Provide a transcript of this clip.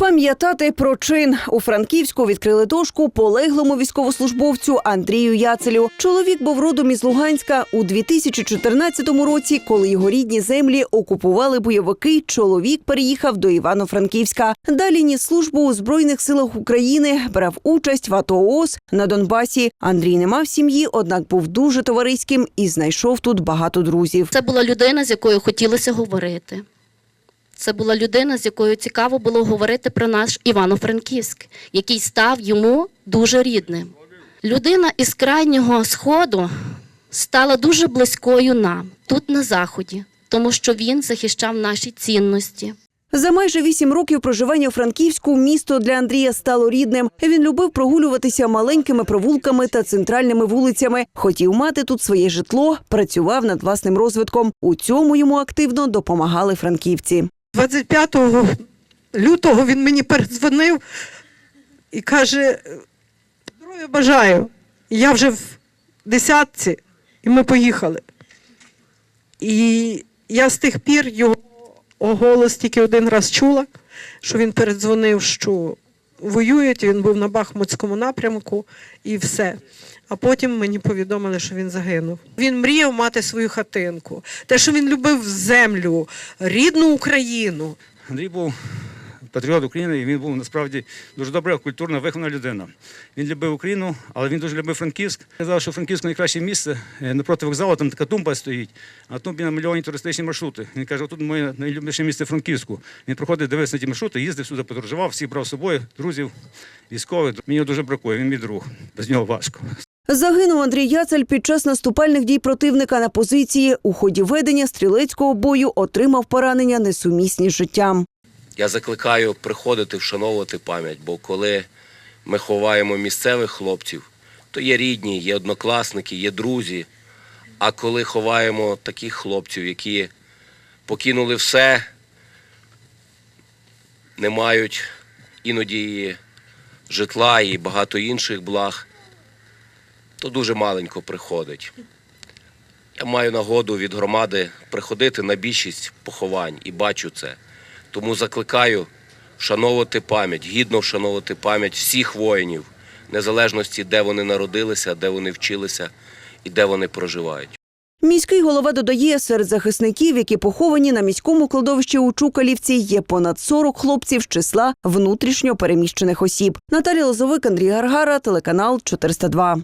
Пам'ятати про чин у Франківську відкрили дошку полеглому військовослужбовцю Андрію Яцелю. Чоловік був родом із Луганська у 2014 році, коли його рідні землі окупували бойовики. Чоловік переїхав до Івано-Франківська. Далі ніс службу у збройних силах України, брав участь в АТО ООС на Донбасі. Андрій не мав сім'ї, однак був дуже товариським і знайшов тут багато друзів. Це була людина, з якою хотілося говорити. Це була людина, з якою цікаво було говорити про наш Івано-Франківськ, який став йому дуже рідним. Людина із крайнього сходу стала дуже близькою нам тут на заході, тому що він захищав наші цінності. За майже вісім років проживання у Франківську місто для Андрія стало рідним. Він любив прогулюватися маленькими провулками та центральними вулицями. Хотів мати тут своє житло, працював над власним розвитком. У цьому йому активно допомагали франківці. 25 лютого він мені передзвонив і каже: здоров'я бажаю. І я вже в десятці, і ми поїхали. І я з тих пір його голос тільки один раз чула, що він передзвонив, що воюють, він був на Бахмутському напрямку і все. А потім мені повідомили, що він загинув. Він мріяв мати свою хатинку. Те, що він любив землю, рідну Україну. Андрій був патріот України, і він був насправді дуже добра, культурна, вихована людина. Він любив Україну, але він дуже любив Франківськ. Казав, що Франківськ найкраще місце. Е, Напроти вокзалу там така тумба стоїть, а тумбі намальовані туристичні маршрути. Він каже, тут моє найлюбніше місце Франківську. Він проходив, дивився на ті маршрути, їздив сюди, подорожував, всіх брав з собою, друзів, військових. Мені дуже бракує, він мій друг. Без нього важко. Загинув Андрій Яцель під час наступальних дій противника на позиції. У ході ведення стрілецького бою отримав поранення несумісні з життям. Я закликаю приходити вшановувати пам'ять, бо коли ми ховаємо місцевих хлопців, то є рідні, є однокласники, є друзі. А коли ховаємо таких хлопців, які покинули все, не мають іноді і житла і багато інших благ, то дуже маленько приходить. Я маю нагоду від громади приходити на більшість поховань і бачу це. Тому закликаю вшановувати пам'ять, гідно вшановувати пам'ять всіх воїнів, незалежності, де вони народилися, де вони вчилися і де вони проживають. Міський голова додає, серед захисників, які поховані на міському кладовищі у Чукалівці, є понад 40 хлопців з числа внутрішньо переміщених осіб. Наталія Лозовик, Андрій Гаргара, телеканал 402.